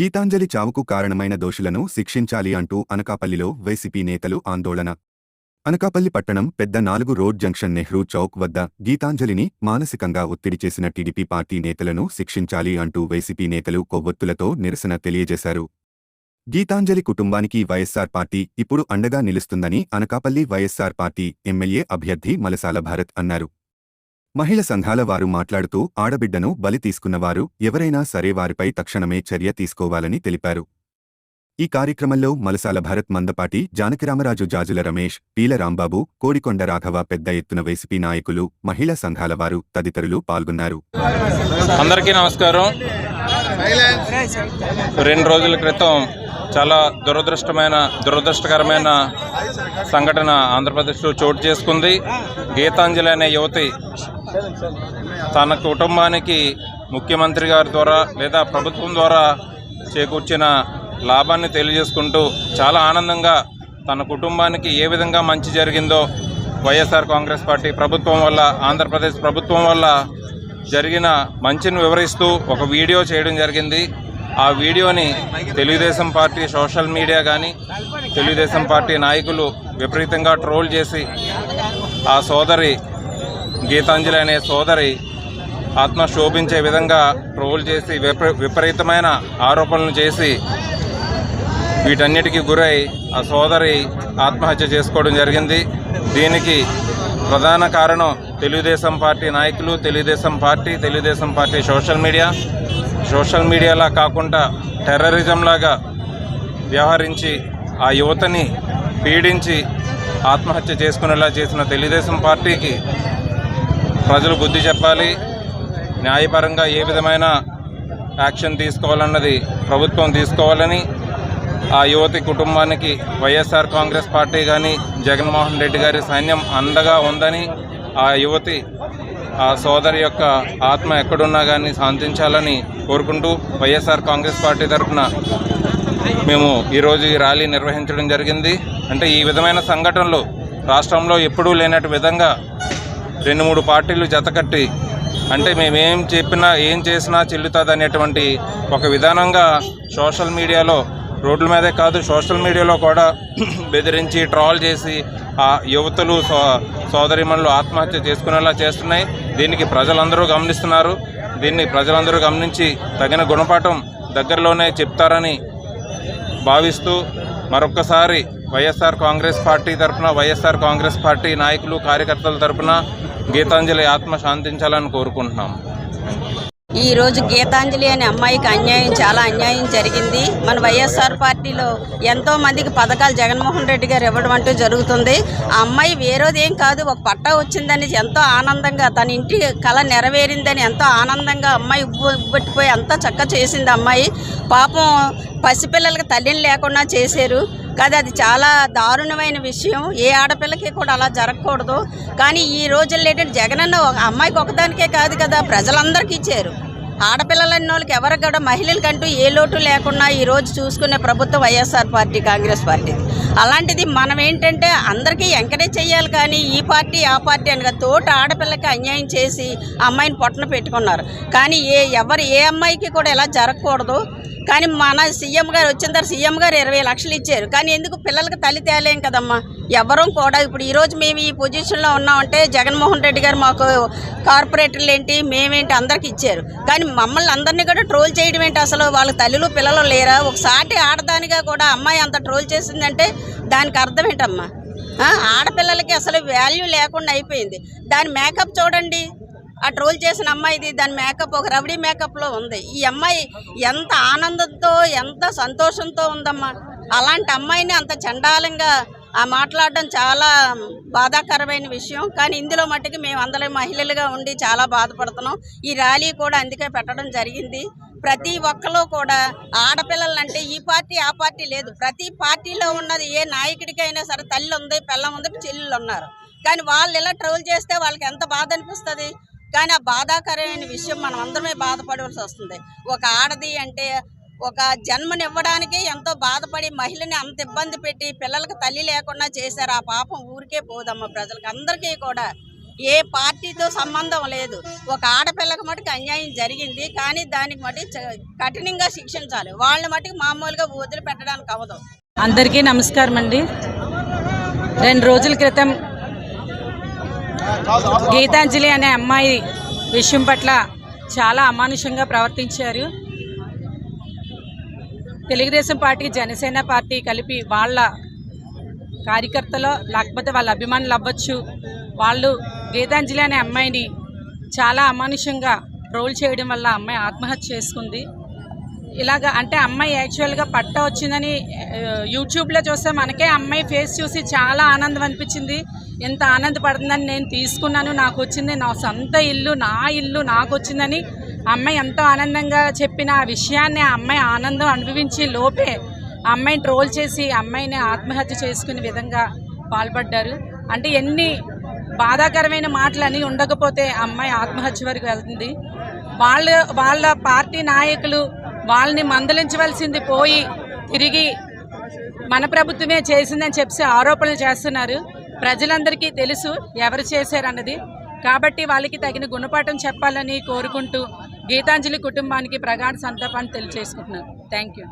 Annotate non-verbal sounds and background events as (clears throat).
గీతాంజలి చావుకు కారణమైన దోషులను శిక్షించాలి అంటూ అనకాపల్లిలో వైసీపీ నేతలు ఆందోళన. అనకాపల్లి పట్టణం పెద్ద నాలుగు రోడ్ జంక్షన్ నెహ్రూ చౌక్ వద్ద గీతాంజలిని మానసికంగా ఒత్తిడి చేసిన టీడీపీ పార్టీ నేతలను శిక్షించాలి అంటూ వైసీపీ నేతలు కొవ్వొత్తులతో నిరసన తెలియజేశారు. గీతాంజలి కుటుంబానికి వైఎస్సార్ పార్టీ ఇప్పుడు అండగా నిలుస్తుందని అనకాపల్లి వైఎస్సార్ పార్టీ ఎమ్మెల్యే అభ్యర్థి మలసాల భారత్ అన్నారు. మహిళ సంఘాల వారు మాట్లాడుతూ ఆడబిడ్డను బలి తీసుకున్నవారు ఎవరైనా సరే వారిపై తక్షణమే చర్య తీసుకోవాలని తెలిపారు. ఈ కార్యక్రమంలో మలసాల భరత్ మందపాటి జానకిరామరాజు జాజుల రమేష్ పీల రాంబాబు కోడికొండ రాఘవ పెద్ద ఎత్తున వైసీపీ నాయకులు మహిళా సంఘాల వారు తదితరులు పాల్గొన్నారు. అందరికీ నమస్కారం. రెండు రోజుల క్రితం చాలా దురదృష్టమైన దురదృష్టకరమైన సంఘటన ఆంధ్రప్రదేశ్లో చోటు చేసుకుంది. గీతాంజలి అనే యువతి తన కుటుంబానికి ముఖ్యమంత్రి గారి ద్వారా లేదా ప్రభుత్వం ద్వారా చేకూర్చిన లాభాన్ని తెలియజేసుకుంటూ చాలా ఆనందంగా తన కుటుంబానికి ఏ విధంగా మంచి జరిగిందో వైఎస్ఆర్ కాంగ్రెస్ పార్టీ ప్రభుత్వం వల్ల ఆంధ్రప్రదేశ్ ప్రభుత్వం వల్ల జరిగిన మంచిని వివరిస్తూ ఒక వీడియో చేయడం జరిగింది. ఆ వీడియోని తెలుగుదేశం పార్టీ సోషల్ మీడియా కానీ తెలుగుదేశం పార్టీ నాయకులు విపరీతంగా ట్రోల్ చేసి ఆ సోదరి గీతాంజలి అనే సోదరి ఆత్మ శోభించే విధంగా ట్రోల్ చేసి విపరీతమైన ఆరోపణలు చేసి వీటన్నిటికీ గురై ఆ సోదరి ఆత్మహత్య చేసుకోవడం జరిగింది. దీనికి ప్రధాన కారణం తెలుగుదేశం పార్టీ నాయకులు Telugu Desam party Telugu Desam party social media. Social మీడియాలా కాకుండా టెర్రరిజం లాగా వ్యవహరించి ఆ యువతని పీడించి ఆత్మహత్య చేసుకునేలా చేసిన తెలుగుదేశం పార్టీకి ప్రజలు బుద్ధి చెప్పాలి. న్యాయపరంగా ఏ విధమైన యాక్షన్ తీసుకోవాలన్నది ప్రభుత్వం తీసుకోవాలని ఆ యువతి కుటుంబానికి వైఎస్ఆర్ కాంగ్రెస్ పార్టీ కానీ జగన్మోహన్ రెడ్డి గారి సైన్యం అండగా ఉందని ఆ యువతి ఆ సోదరి యొక్క ఆత్మ ఎక్కడున్నా కానీ శాంతించాలని కోరుకుంటూ వైఎస్ఆర్ కాంగ్రెస్ పార్టీ తరఫున మేము ఈరోజు ఈ ర్యాలీ నిర్వహించడం జరిగింది. అంటే ఈ విధమైన సంఘటనలు రాష్ట్రంలో ఎప్పుడూ లేనట్టు విధంగా రెండు మూడు పార్టీలు జతకట్టి అంటే మేమేం చెప్పినా ఏం చేసినా చెల్లుతుంది అనేటువంటి ఒక విధానంగా సోషల్ మీడియాలో రోడ్ల మీదే కాదు సోషల్ మీడియాలో కూడా (clears throat) బెదిరించి ట్రాల్ చేసి ఆ యువతులు సో సోదరిమణులు ఆత్మహత్య చేసుకునేలా చేస్తున్నాయి. దీనికి ప్రజలందరూ గమనిస్తున్నారు. దీన్ని ప్రజలందరూ గమనించి తగిన గుణపాఠం దగ్గరలోనే చెప్తారని భావిస్తూ మరొక్కసారి వైఎస్ఆర్ కాంగ్రెస్ పార్టీ తరఫున వైఎస్ఆర్ కాంగ్రెస్ పార్టీ నాయకులు కార్యకర్తల తరఫున గీతాంజలి ఆత్మ శాంతించాలని కోరుకుంటున్నాం. ఈ రోజు గీతాంజలి అనే అమ్మాయికి అన్యాయం చాలా అన్యాయం జరిగింది. మన వైఎస్ఆర్ పార్టీలో ఎంతో మందికి పథకాలు జగన్మోహన్ రెడ్డి గారు ఇవ్వడం అంటూ జరుగుతుంది. ఆ అమ్మాయి వేరేది ఏం కాదు ఒక పట్టా వచ్చిందని ఎంతో ఆనందంగా తన ఇంటి కళ నెరవేరిందని ఎంతో ఆనందంగా అమ్మాయి ఉబ్బెట్టిపోయి ఉబ్బట్టిపోయి అంతా చక్క చేసింది అమ్మాయి. పాపం పసిపిల్లలకి తల్లిని లేకుండా చేశారు. కాదు అది చాలా దారుణమైన విషయం. ఏ ఆడపిల్లకి కూడా అలా జరగకూడదు. కానీ ఈ రోజుల్లో ఏంటంటే జగనన్న ఒక అమ్మాయికి ఒకదానికే కాదు కదా ప్రజలందరికీ ఇచ్చారు. ఆడపిల్లలన్న వాళ్ళకి ఎవరికి కూడా మహిళలకంటూ ఏ లోటు లేకుండా ఈ రోజు చూసుకునే ప్రభుత్వం వైఎస్ఆర్ పార్టీ కాంగ్రెస్ పార్టీ. అలాంటిది మనం ఏంటంటే అందరికీ ఎంకరేజ్ చేయాలి కానీ ఈ పార్టీ ఆ పార్టీ అని తోట తోటి ఆడపిల్లకి అన్యాయం చేసి అమ్మాయిని పొట్టన పెట్టుకున్నారు. కానీ ఏ ఎవరు ఏ అమ్మాయికి కూడా ఇలా జరగకూడదు. కానీ మన సీఎం గారు వచ్చిన తర్వాత సీఎం గారు ఇరవై లక్షలు ఇచ్చారు. కానీ ఎందుకు పిల్లలకి తల్లి తేలేం కదమ్మా? ఎవరం కూడా ఇప్పుడు ఈరోజు మేము ఈ పొజిషన్లో ఉన్నామంటే జగన్మోహన్ రెడ్డి గారు మాకు కార్పొరేటర్లు ఏంటి మేమేంటి అందరికి ఇచ్చారు. కానీ మమ్మల్ని అందరినీ కూడా ట్రోల్ చేయడం ఏంటి అసలు? వాళ్ళ తల్లిలు పిల్లలు లేరా? ఒకసారి ఆడదానిగా కూడా అమ్మాయి అంత ట్రోల్ చేసిందంటే దానికి అర్థం ఏంటమ్మా? ఆడపిల్లలకి అసలు వాల్యూ లేకుండా అయిపోయింది. దాని మేకప్ చూడండి. ఆ ట్రోల్ చేసిన అమ్మాయిది దాని మేకప్ ఒక రబడీ మేకప్లో ఉంది. ఈ అమ్మాయి ఎంత ఆనందంతో ఎంత సంతోషంతో ఉందమ్మా. అలాంటి అమ్మాయిని అంత చండాలంగా ఆ మాట్లాడడం చాలా బాధాకరమైన విషయం. కానీ ఇందులో మట్టుకు మేము అందరం మహిళలుగా ఉండి చాలా బాధపడుతున్నాం. ఈ ర్యాలీ కూడా అందుకే పెట్టడం జరిగింది. ప్రతి ఒక్కరు కూడా ఆడపిల్లలంటే ఈ పార్టీ ఆ పార్టీ లేదు. ప్రతి పార్టీలో ఉన్నది ఏ నాయకుడికైనా సరే తల్లి ఉంది పిల్లం ఉంది చెల్లెళ్ళు ఉన్నారు. కానీ వాళ్ళు ఇలా ట్రోల్ చేస్తే వాళ్ళకి ఎంత బాధ అనిపిస్తుంది? కానీ ఆ బాధాకరమైన విషయం మనం అందరమే బాధపడవలసి వస్తుంది. ఒక ఆడది అంటే ఒక జన్మనివ్వడానికి ఎంతో బాధపడి మహిళని అంత ఇబ్బంది పెట్టి పిల్లలకు తల్లి లేకుండా చేశారు. ఆ పాపం ఊరికే పోదమ్మ ప్రజలకు అందరికీ కూడా. ఏ పార్టీతో సంబంధం లేదు. ఒక ఆడపిల్లకు మటుకు అన్యాయం జరిగింది. కానీ దానికి మటుకు కఠినంగా శిక్షించాలి. వాళ్ళని మటుకు మామూలుగా వదిలిపెట్టడానికి అవ్వదు. అందరికీ నమస్కారం అండి రెండు రోజుల క్రితం గీతాంజలి అనే అమ్మాయి విషయం పట్ల చాలా అమానుషంగా ప్రవర్తించారు. తెలుగుదేశం పార్టీ జనసేన పార్టీ కలిపి వాళ్ళ కార్యకర్తలో లేకపోతే వాళ్ళ అభిమానులు అవ్వచ్చు. వాళ్ళు గీతాంజలి అనే అమ్మాయిని చాలా అమానుషంగా రోల్ చేయడం వల్ల అమ్మాయి ఆత్మహత్య చేసుకుంది. ఇలాగ అంటే అమ్మాయి యాక్చువల్గా పట్ట వచ్చిందని యూట్యూబ్లో చూస్తే మనకే అమ్మాయి ఫేస్ చూసి చాలా ఆనందం అనిపించింది. ఎంత ఆనందపడుతుందని నేను తీసుకున్నాను నాకు వచ్చింది. నా సొంత ఇల్లు నా ఇల్లు నాకు వచ్చిందని అమ్మాయి ఎంతో ఆనందంగా చెప్పిన ఆ విషయాన్ని ఆ అమ్మాయి ఆనందం అనుభవించి లోపే అమ్మాయిని ట్రోల్ చేసి అమ్మాయిని ఆత్మహత్య చేసుకునే విధంగా పాల్పడ్డారు. అంటే ఎన్ని బాధాకరమైన మాటలని ఉండకపోతే అమ్మాయి ఆత్మహత్య వరకు వెళ్తుంది. వాళ్ళ వాళ్ళ పార్టీ నాయకులు వాళ్ళని మందలించవలసింది పోయి తిరిగి మన ప్రభుత్వమే చేసిందని చెప్పి ఆరోపణలు చేస్తున్నారు. ప్రజలందరికీ తెలుసు ఎవరు చేశారన్నది. కాబట్టి వాళ్ళకి తగిన గుణపాఠం చెప్పాలని కోరుకుంటూ గీతాంజలి కుటుంబానికి ప్రగాఢ సంతాపాన్ని తెలియజేసుకుంటున్నాను. Thank you